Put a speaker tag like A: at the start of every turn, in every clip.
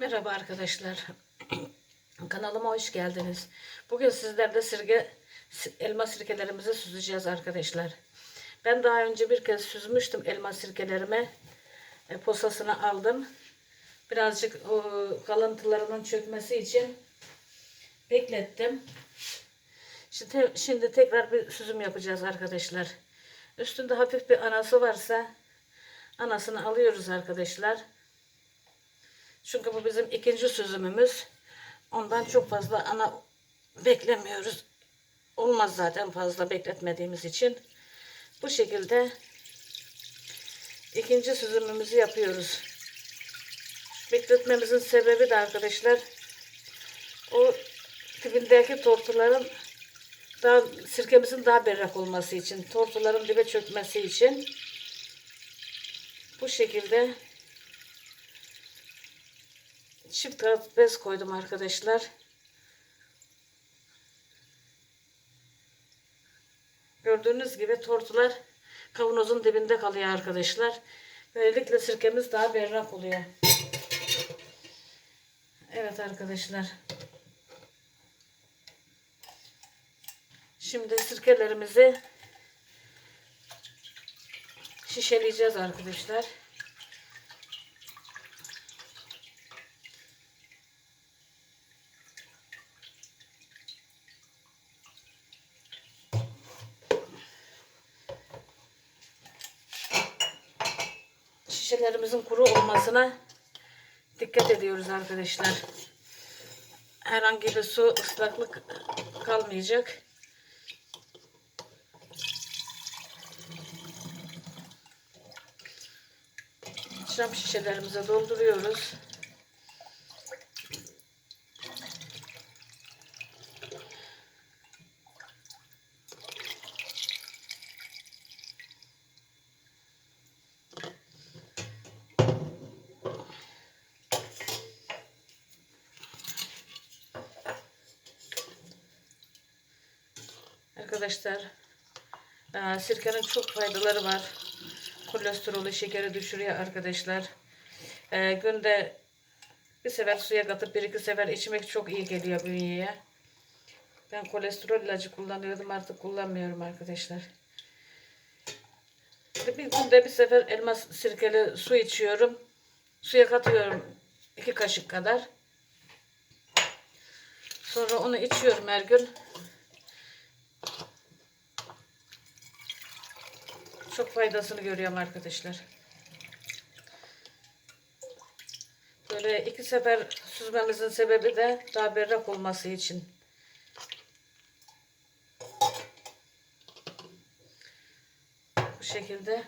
A: Merhaba arkadaşlar. Kanalıma hoş geldiniz. Bugün sizlerle sirke, elma sirkelerimizi süzeceğiz arkadaşlar. Ben daha önce bir kez süzmüştüm elma sirkelerimi. E, posasını aldım. Birazcık o, kalıntılarının çökmesi için beklettim. Şimdi, şimdi tekrar bir süzüm yapacağız arkadaşlar. Üstünde hafif bir anası varsa anasını alıyoruz arkadaşlar. Çünkü bu bizim ikinci süzümümüz. Ondan çok fazla ana beklemiyoruz. Olmaz zaten fazla bekletmediğimiz için. Bu şekilde ikinci süzümümüzü yapıyoruz. Bekletmemizin sebebi de arkadaşlar o dibindeki tortuların daha sirkemizin daha berrak olması için, tortuların dibe çökmesi için bu şekilde çift taraflı bez koydum arkadaşlar. Gördüğünüz gibi tortular kavanozun dibinde kalıyor arkadaşlar. Böylelikle sirkemiz daha berrak oluyor. Evet arkadaşlar. Şimdi sirkelerimizi şişeleyeceğiz arkadaşlar. Şişelerimizin kuru olmasına dikkat ediyoruz arkadaşlar. Herhangi bir su ıslaklık kalmayacak. Şam şişelerimize dolduruyoruz. Arkadaşlar e, sirkenin çok faydaları var. Kolesterolü, şekeri düşürüyor arkadaşlar. E, günde bir sefer suya katıp bir iki sefer içmek çok iyi geliyor bünyeye. Ben kolesterol ilacı kullanıyordum artık kullanmıyorum arkadaşlar. Bir günde bir sefer elma sirkeli su içiyorum. Suya katıyorum iki kaşık kadar. Sonra onu içiyorum her gün. Çok faydasını görüyorum arkadaşlar. Böyle iki sefer süzmemizin sebebi de daha berrak olması için. Bu şekilde.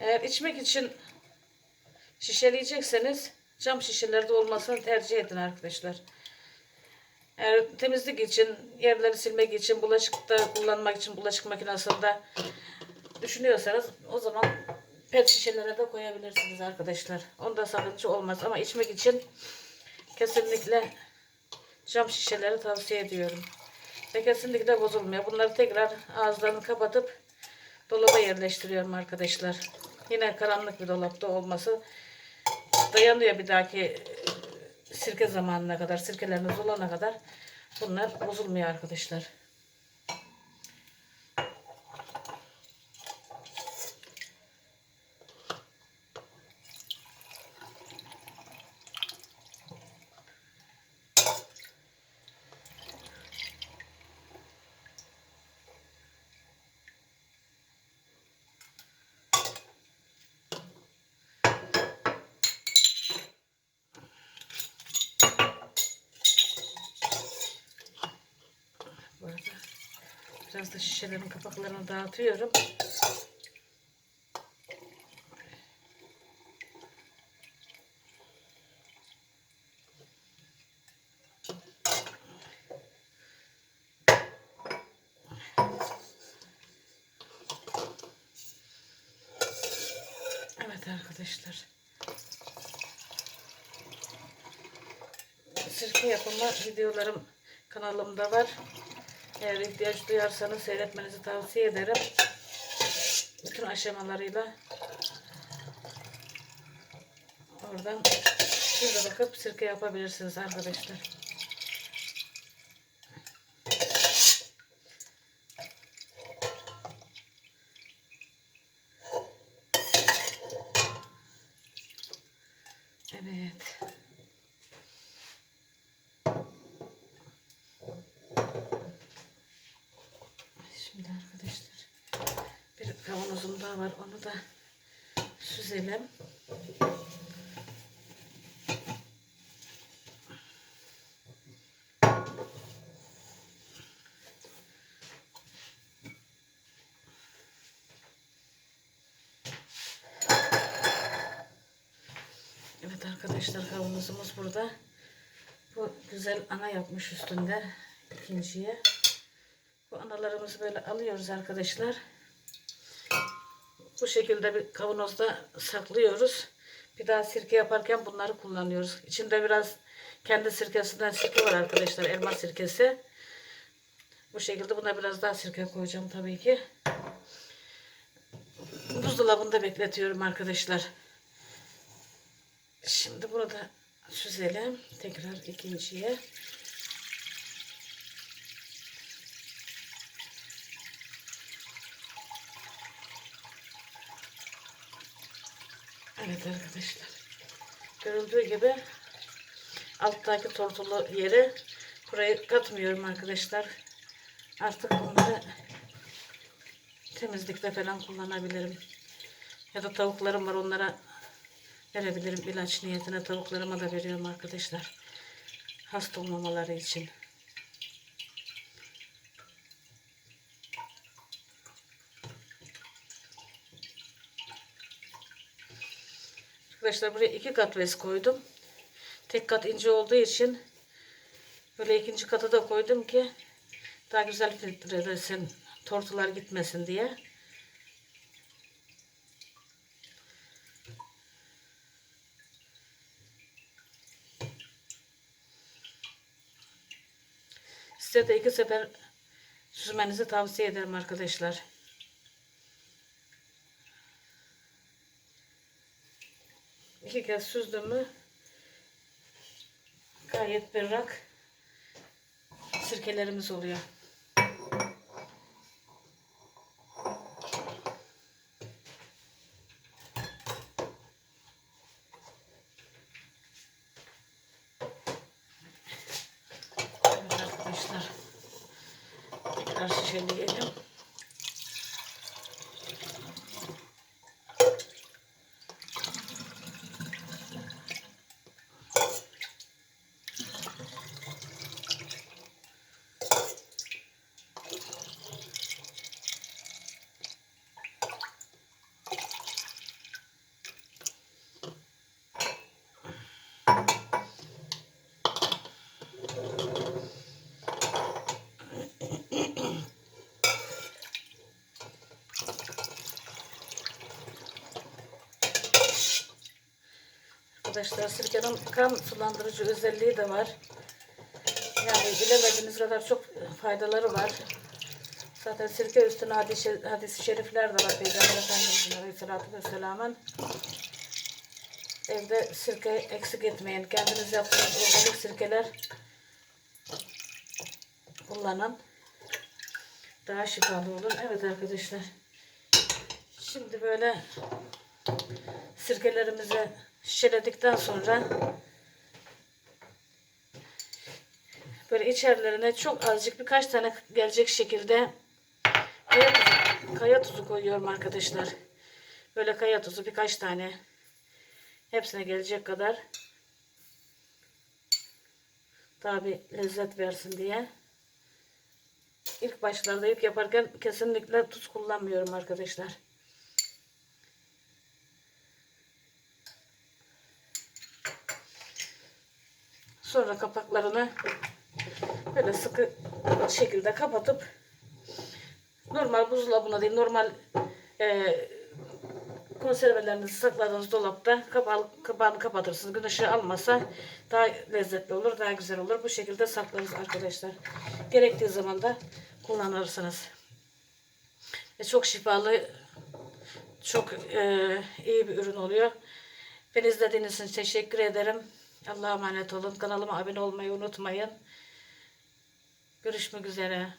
A: Eğer içmek için şişeleyecekseniz cam şişelerde olmasını tercih edin arkadaşlar. Eğer temizlik için, yerleri silmek için, bulaşıkta kullanmak için bulaşık makinesinde düşünüyorsanız o zaman pet şişelere de koyabilirsiniz arkadaşlar. Onda sakınca olmaz ama içmek için kesinlikle cam şişeleri tavsiye ediyorum. Ve kesinlikle bozulmuyor. Bunları tekrar ağızlarını kapatıp dolaba yerleştiriyorum arkadaşlar. Yine karanlık bir dolapta olması dayanıyor bir dahaki e, sirke zamanına kadar, sirkeleriniz olana kadar bunlar bozulmuyor arkadaşlar. Bu arada biraz da şişelerin kapaklarını dağıtıyorum. Evet arkadaşlar. Sirke yapımı videolarım kanalımda var. Eğer ihtiyaç duyarsanız seyretmenizi tavsiye ederim. Bütün aşamalarıyla oradan siz de bakıp sirke yapabilirsiniz arkadaşlar. Evet. Şimdi arkadaşlar bir kavanozum var. Onu da süzelim. Evet arkadaşlar kavanozumuz burada. Bu güzel ana yapmış üstünde ikinciye. Bu analarımızı böyle alıyoruz arkadaşlar. Bu şekilde bir kavanozda saklıyoruz. Bir daha sirke yaparken bunları kullanıyoruz. İçinde biraz kendi sirkesinden sirke var arkadaşlar. Elma sirkesi. Bu şekilde buna biraz daha sirke koyacağım tabii ki. Buzdolabında bekletiyorum arkadaşlar. Şimdi bunu da süzelim. Tekrar ikinciye. Evet arkadaşlar. Görüldüğü gibi alttaki tortulu yeri burayı katmıyorum arkadaşlar. Artık bunları temizlikte falan kullanabilirim. Ya da tavuklarım var onlara verebilirim. ilaç niyetine tavuklarıma da veriyorum arkadaşlar. Hasta olmamaları için. Arkadaşlar buraya iki kat bez koydum. Tek kat ince olduğu için böyle ikinci katı da koydum ki daha güzel filtrelesin, tortular gitmesin diye. Size de iki sefer süzmenizi tavsiye ederim arkadaşlar. Kez süzdüm mü gayet berrak sirkelerimiz oluyor. Evet arkadaşlar. Tekrar şişeleyelim. Arkadaşlar sirkenin kan sulandırıcı özelliği de var. Yani bilemediğiniz kadar çok faydaları var. Zaten sirke üstüne hadis-i hadis şerifler de var. Peygamber Efendimiz'in Aleyhisselatü Vesselam'ın evde sirke eksik etmeyin. Kendiniz yaptığınız organik sirkeler kullanın. Daha şifalı olur. Evet arkadaşlar. Şimdi böyle sirkelerimizi şişeledikten sonra böyle içerilerine çok azıcık birkaç tane gelecek şekilde kaya tuzu, kaya tuzu koyuyorum arkadaşlar. Böyle kaya tuzu birkaç tane hepsine gelecek kadar daha bir lezzet versin diye. İlk başlarda ilk yaparken kesinlikle tuz kullanmıyorum arkadaşlar. Sonra kapaklarını böyle sıkı şekilde kapatıp normal buzdolabına değil normal e, konservelerinizi sakladığınız dolapta kapağı, kapağını kapatırsınız. Gün almasa daha lezzetli olur, daha güzel olur. Bu şekilde saklarız arkadaşlar. Gerektiği zaman da kullanırsınız. Ve çok şifalı, çok e, iyi bir ürün oluyor. Beni izlediğiniz için teşekkür ederim. Allah'a emanet olun. Kanalıma abone olmayı unutmayın. Görüşmek üzere.